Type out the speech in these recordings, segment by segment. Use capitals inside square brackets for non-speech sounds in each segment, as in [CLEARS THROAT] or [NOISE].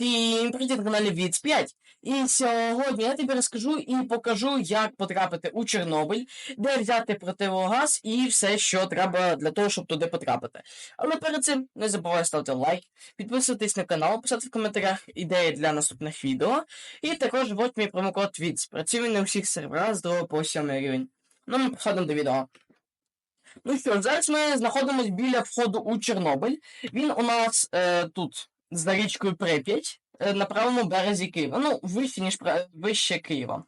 Всім привіт на каналі Віц 5. І сьогодні я тобі розкажу і покажу, як потрапити у Чорнобиль, де взяти противогаз і все, що треба для того, щоб туди потрапити. Але перед цим не забувай ставити лайк, підписуватись на канал, писати в коментарях ідеї для наступних відео. І також вводь мій промокод ВІЦ. Працює на всіх серверах з 2 по 7 рівень. Ну, ми переходимо до відео. Ну що, зараз ми знаходимося біля входу у Чорнобиль. Він у нас е, тут за річкою Прип'ять е, на правому березі Києва. Ну, вище, ніж вище Києва.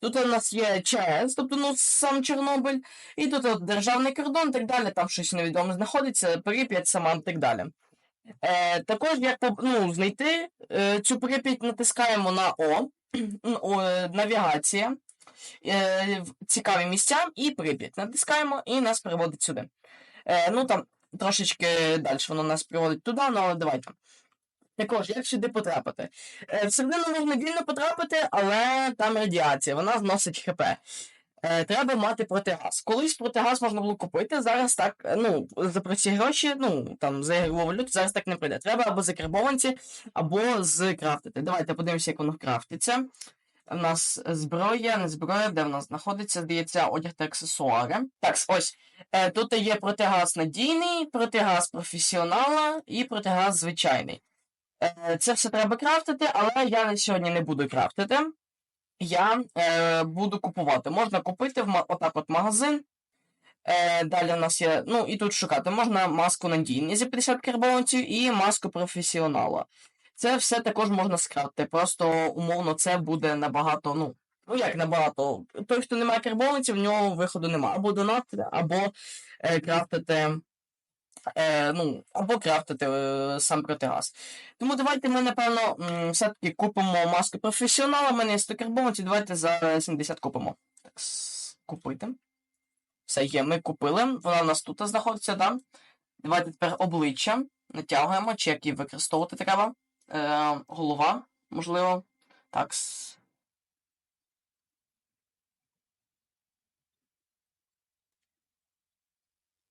Тут у нас є ЧАЕС, тобто ну, сам Чорнобиль, і тут от, державний кордон і так далі, там щось невідоме знаходиться, Прип'ять сама і так далі. Е, також, як ну, знайти е, цю Прип'ять, натискаємо на О, [CLEARS THROAT] е, навігація, е, цікаві місця і Прип'ять. Натискаємо і нас приводить сюди. Е, ну там трошечки далі воно нас приводить туди, ну але давайте. Також, як сюди потрапити? Е, всередину можна вільно потрапити, але там радіація, вона зносить ХП. Е, треба мати протигаз. Колись протигаз можна було купити, зараз так, ну, за прості гроші, ну, там, за ігрову валюту, зараз так не прийде. Треба або за карбованці, або з. Давайте подивимося, як воно крафтиться. У нас зброя, не зброя, де в нас знаходиться, здається, одяг та аксесуари. Так, ось. Е, тут є протигаз надійний, протигаз професіонала і протигаз звичайний. Е, Це все треба крафтити, але я сьогодні не буду крафтити. Я е, буду купувати. Можна купити в отак от магазин. Е, далі у нас є. Ну і тут шукати. Можна маску надійні за 50 карбованців і маску професіонала. Це все також можна скрафтити. Просто умовно це буде набагато. Ну, ну як набагато. Той, хто не має карбованців, в нього виходу немає. Або донатити, або е, крафтити. Е, ну, або крафтити е, сам протигаз. Тому давайте ми, напевно, все-таки купимо маску професіонала. У мене є 100 карбованців, давайте за 70 купимо. Так, купити. Все є, ми купили. Вона у нас тут знаходиться, так? Давайте тепер обличчя натягуємо, чи її використовувати треба. Е, голова, можливо. Так.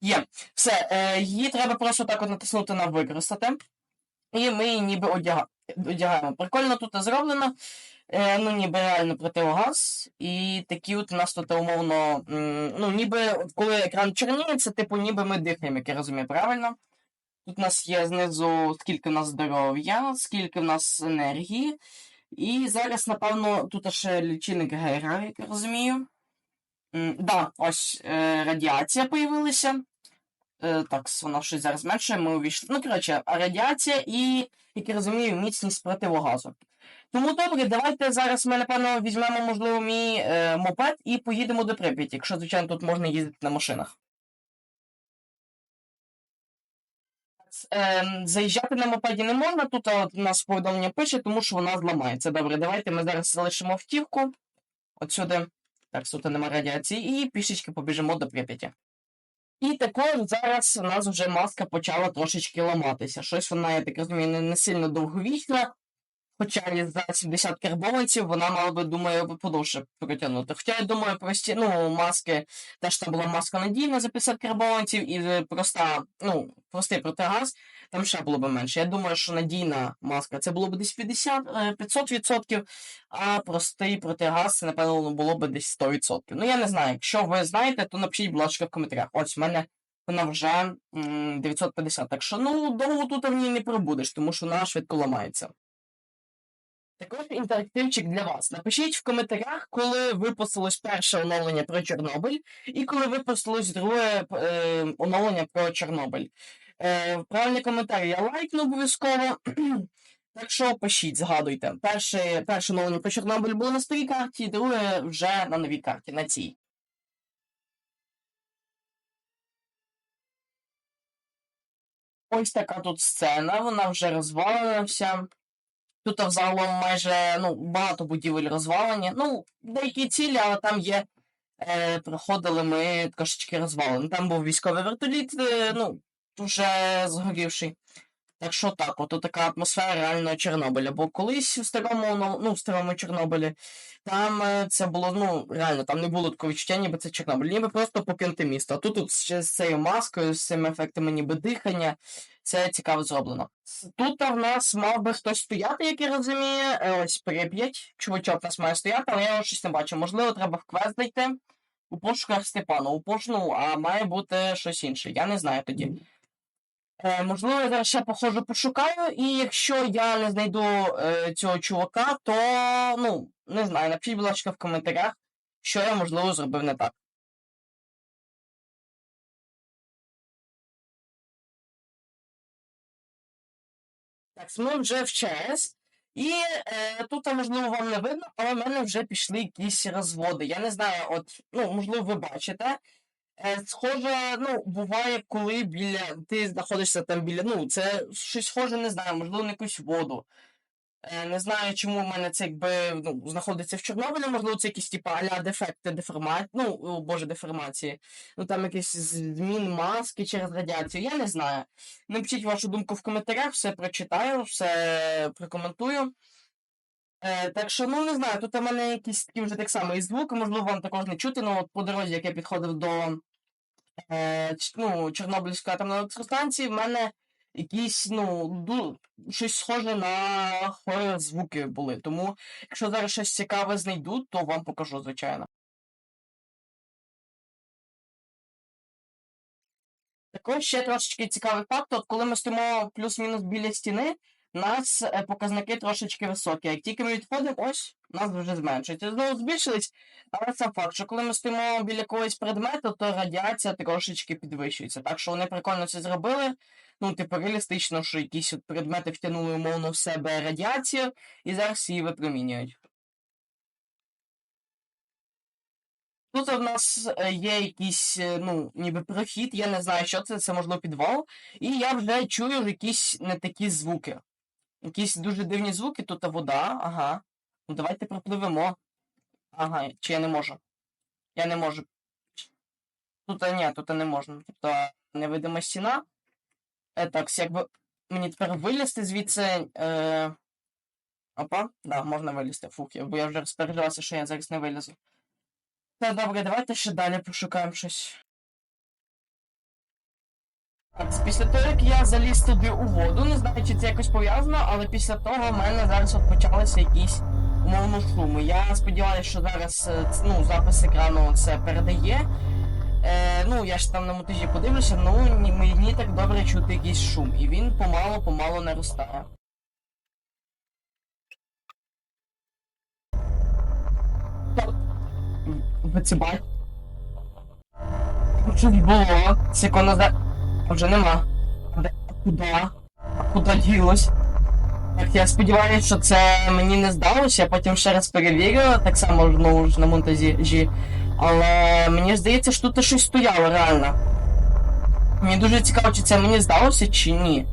Є. Все, е, її треба просто так от натиснути на використати. І ми її ніби одяга... одягаємо. Прикольно тут зроблено. Е, ну, ніби реально противогаз. І такі от у нас тут умовно. Ну, ніби коли екран чорніє, це типу ніби ми дихаємо, як я розумію, правильно? Тут у нас є знизу скільки в нас здоров'я, скільки в нас енергії. І зараз, напевно, тут ще лічильник Гейгера, як я розумію. М, Да, ось е, радіація появилася. Е, так, вона щось зараз зменшує, ми увійшли. Ну, коротше, радіація і, як я розумію, міцність противогазу. Тому добре, давайте зараз ми, напевно, візьмемо, можливо, мій е, мопед і поїдемо до Прип'яті, якщо, звичайно, тут можна їздити на машинах. Е, заїжджати на мопеді не можна, тут от, у нас повідомлення пише, тому що вона зламається. Добре, давайте ми зараз залишимо автівку. Отсюди. Так, тут нема радіації, і пішечки побіжимо до Прип'яті. І також зараз у нас вже маска почала трошечки ламатися. Щось вона, я так розумію, не, сильно довговічна. Хоча і за 70 карбованців вона мала би, думаю, подовше протягнути. Хоча я думаю, прості, ну, маски, теж там була маска надійна за 50 карбованців, і е, проста, ну, простий протигаз, там ще було б менше. Я думаю, що надійна маска це було б десь 50, е, 500%, а простий протигаз це, напевно, було б десь 100%. Ну, я не знаю. Якщо ви знаєте, то напишіть, будь ласка, в коментарях. Ось в мене вона вже м, 950. Так що, ну, довго тут в ній не пробудеш, тому що вона швидко ламається. Також інтерактивчик для вас. Напишіть в коментарях, коли випустилось перше оновлення про Чорнобиль, і коли випустилось друге е, оновлення про Чорнобиль. Е, правильний коментар я лайкну обов'язково. [CLEARS THROAT] Так що пишіть, згадуйте. Перше, перше оновлення про Чорнобиль було на старій карті, друге вже на новій карті, на цій. Ось така тут сцена, вона вже розвалена вся. Тут взагалом майже ну, багато будівель розвалені. Ну, деякі цілі, але там є. Е, проходили ми трошечки розвалені. Там був військовий вертоліт, е, ну, вже згорівший. Так що так, от така атмосфера реального Чорнобиля. Бо колись в старому, ну, ну, в старому Чорнобилі там е, це було, ну, реально, там не було такого відчуття, ніби це Чорнобиль, ніби просто покинути місто. А тут, тут ще з цією маскою, з цими ефектами ніби дихання, Це цікаво зроблено. Тут в нас мав би хтось стояти, як я розумію. Е, Ось Прип'ять. Чувачок нас має стояти, але я його щось не бачу. Можливо, треба в квест зайти. У пошуках Степану, у пошну, а має бути щось інше. Я не знаю тоді. Е, можливо, я зараз ще походжу пошукаю, і якщо я не знайду е, цього чувака, то ну, не знаю, напишіть, будь ласка, в коментарях, що я, можливо, зробив не так. Так, ми вже в ЧС. І е, тут, можливо, вам не видно, але в мене вже пішли якісь розводи. Я не знаю, от, ну, можливо, ви бачите. Е, схоже, ну, буває, коли біля ти знаходишся там біля. Ну, це щось схоже, не знаю, можливо, на якусь воду. Е, не знаю, чому в мене це якби ну, знаходиться в Чорнобилі, можливо, це якісь типу аля дефекти деформації, ну, о, боже, деформації. Ну там якісь змін маски через радіацію, я не знаю. Напишіть вашу думку в коментарях, все прочитаю, все прокоментую. Е, так що, ну не знаю, тут у мене якісь такі вже так само і звуки, можливо, вам також не чути, але от по дорозі, як я підходив до е, ну, Чорнобильської атомної електростанції, в мене якісь, ну, щось схоже на звуки були. Тому, якщо зараз щось цікаве знайду, то вам покажу, звичайно. Також ще трошечки цікавий факт, от коли ми стоїмо плюс-мінус біля стіни, у нас е, показники трошечки високі. Як тільки ми відходимо, ось, у нас вже зменшується. Знову збільшились, але сам факт, що коли ми стоїмо біля якогось предмету, то радіація трошечки підвищується. Так що вони прикольно це зробили. Ну, типу, реалістично, що якісь от предмети втягнули умовно в себе радіацію, і зараз її випромінюють. Тут у нас е, є якийсь, е, ну, ніби прохід, я не знаю, що це, це можливо підвал. І я вже чую якісь не такі звуки. Якісь дуже дивні звуки, тут вода, ага. Ну давайте пропливемо. Ага, чи я не можу? Я не можу. Тут ні, тут не можна. Тобто невидима стіна. Е, так, якби мені тепер вилізти звідси. Е... Опа, да, можна вилізти. Фух, бо я вже розпереживався, що я зараз не вилізу. Та добре, давайте ще далі пошукаємо щось. Так, після того, як я заліз туди у воду, не знаю, чи це якось пов'язано, але після того в мене зараз от почалися якісь умовно шуми. Я сподіваюся, що зараз ну, запис екрану це передає. Е, ну, я ж там на монтажі подивлюся, ну ні- мені так добре чути якийсь шум, і він помало-помало наростає. Ви це бачите? Щось було, секунд назад. Вже нема. А Куди? А куди ділось? Так, я сподіваюся, що це мені не здалося, я потім ще раз перевірю, так само знову ж на монтажі. Але мені здається, що тут щось стояло реально. Мені дуже цікаво, чи це мені здалося, чи ні.